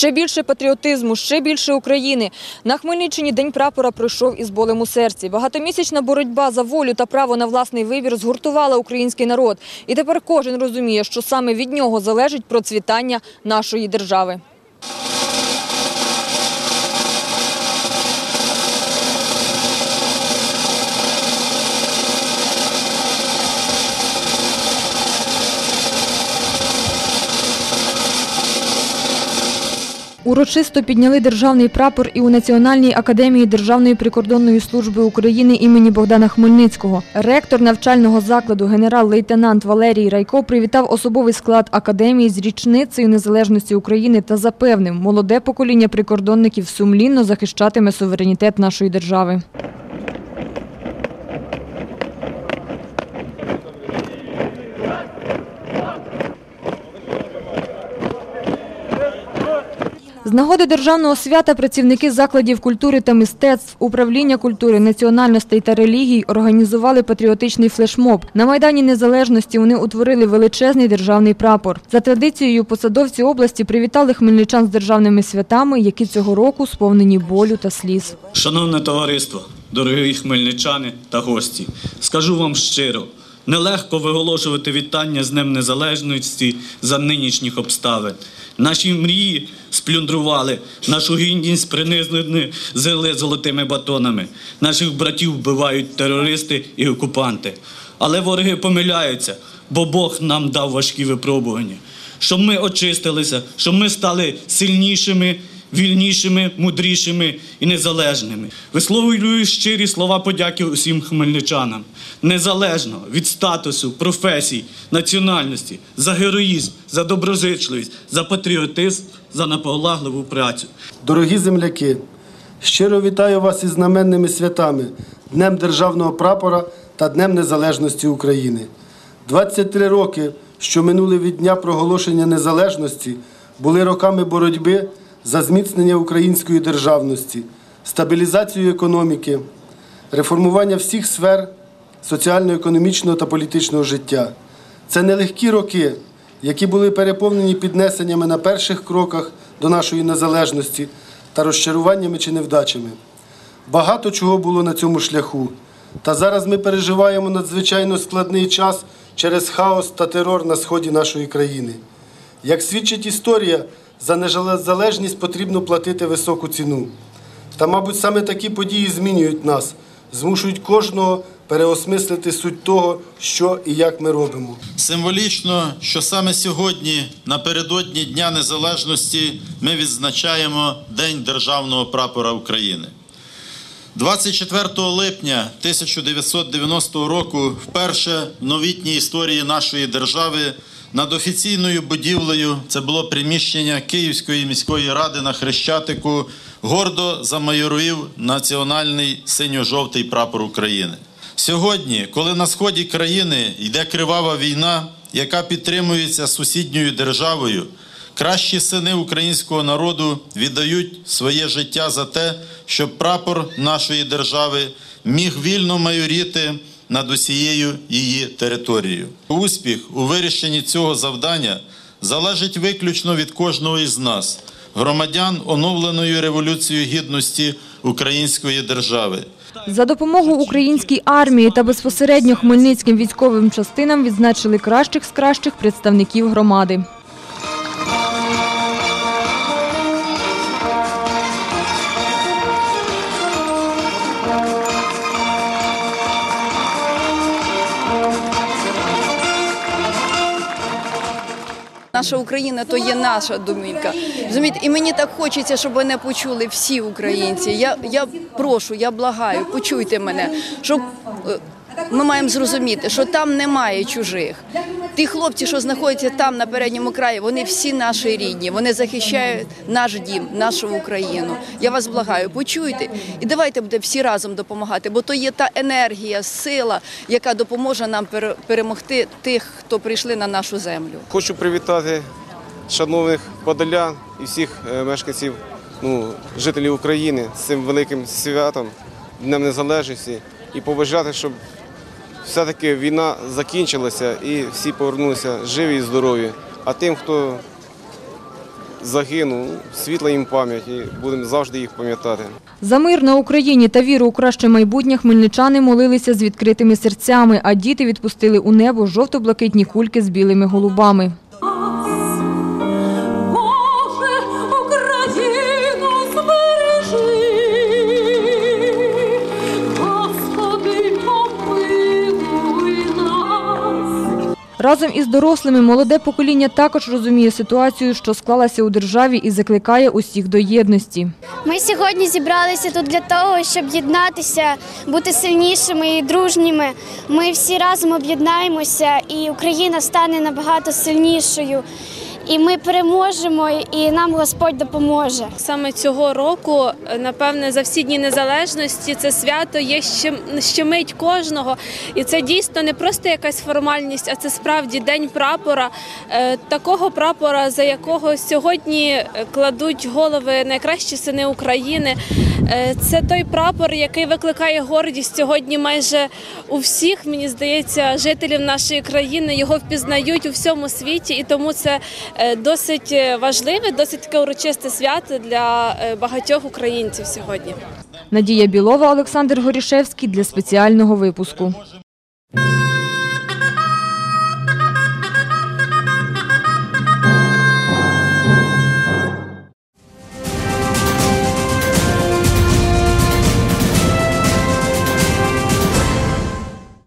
Ще більше патріотизму, ще більше України. На Хмельниччині День прапора пройшов із болем у серці. Багатомісячна боротьба за волю та право на власний вибір згуртувала український народ. І тепер кожен розуміє, що саме від нього залежить процвітання нашої держави. Урочисто підняли державний прапор і у Національній академії Державної прикордонної служби України імені Богдана Хмельницького. Ректор навчального закладу генерал-лейтенант Валерій Райко привітав особовий склад академії з річницею незалежності України та запевнив, молоде покоління прикордонників сумлінно захищатиме суверенітет нашої держави. З нагоди державного свята працівники закладів культури та мистецтв, управління культури, національностей та релігій організували патріотичний флешмоб. На Майдані Незалежності вони утворили величезний державний прапор. За традицією посадовці області привітали хмельничан з державними святами, які цього року сповнені болю та сліз. Шановне товариство, дорогі хмельничани та гості, скажу вам щиро, нелегко виголошувати вітання з Днем Незалежності за нинішніх обставин. Наші мрії сплюндрували, нашу гідність принизили зили золотими батонами. Наших братів вбивають терористи і окупанти. Але вороги помиляються, бо Бог нам дав важкі випробування. Щоб ми очистилися, щоб ми стали сильнішими, вільнішими, мудрішими і незалежними. Висловлюю щирі слова подяки усім хмельничанам, незалежно від статусу, професій, національності, за героїзм, за доброзичливість, за патріотизм, за наполегливу працю. Дорогі земляки, щиро вітаю вас із знаменними святами Днем Державного прапора та Днем Незалежності України. 23 роки, що минули від дня проголошення незалежності, були роками боротьби за зміцнення української державності, стабілізацію економіки, реформування всіх сфер соціально-економічного та політичного життя. Це нелегкі роки, які були переповнені піднесеннями на перших кроках до нашої незалежності та розчаруваннями чи невдачами. Багато чого було на цьому шляху. Та зараз ми переживаємо надзвичайно складний час через хаос та терор на сході нашої країни. Як свідчить історія, за незалежність потрібно платити високу ціну. Та, мабуть, саме такі події змінюють нас, змушують кожного переосмислити суть того, що і як ми робимо. Символічно, що саме сьогодні, напередодні Дня Незалежності, ми відзначаємо День Державного прапора України. 24 липня 1990 року, вперше в новітній історії нашої держави, над офіційною будівлею це було приміщення Київської міської ради на Хрещатику, гордо замайоруїв національний синьо-жовтий прапор України. Сьогодні, коли на сході країни йде кривава війна, яка підтримується сусідньою державою, кращі сини українського народу віддають своє життя за те, щоб прапор нашої держави міг вільно майоріти над усією її територією. Успіх у вирішенні цього завдання залежить виключно від кожного із нас, громадян оновленої революцією гідності української держави. За допомогу українській армії та безпосередньо хмельницьким військовим частинам відзначили кращих з кращих представників громади. Наша Україна то є наша домівка. Розумієте, і мені так хочеться, щоб мене почули всі українці. Я, я прошу, я благаю, почуйте мене, щоб е, ми маємо зрозуміти, що там немає чужих. Ті хлопці, що знаходяться там на передньому краї, вони всі наші рідні. Вони захищають наш дім, нашу Україну. Я вас благаю, почуйте і давайте будемо всі разом допомагати, бо то є та енергія, сила, яка допоможе нам пере- перемогти тих, хто прийшли на нашу землю. Хочу привітати шановних подолян і всіх е, мешканців, ну, жителів України з цим великим святом, Днем Незалежності, і побажати, щоб все-таки війна закінчилася і всі повернулися живі і здорові. А тим, хто загинув. Світла їм пам'ять і будемо завжди їх пам'ятати. За мир на Україні та віру у краще майбутнє хмельничани молилися з відкритими серцями, а діти відпустили у небо жовто-блакитні кульки з білими голубами. Разом із дорослими молоде покоління також розуміє ситуацію, що склалася у державі і закликає усіх до єдності. Ми сьогодні зібралися тут для того, щоб єднатися, бути сильнішими і дружніми. Ми всі разом об'єднаємося, і Україна стане набагато сильнішою. І ми переможемо, і нам Господь допоможе. Саме цього року, е, напевне, за всі дні незалежності це свято є щем- щемить кожного. І це дійсно не просто якась формальність, а це справді день прапора. Е, Такого прапора, за якого сьогодні е, кладуть голови найкращі сини України. Це той прапор, який викликає гордість сьогодні майже у всіх, мені здається, жителів нашої країни. Його впізнають у всьому світі, і тому це досить е, важливе, досить таке урочисте свято для е, багатьох українців сьогодні. Надія Білова, Олександр Горішевський для спеціального випуску.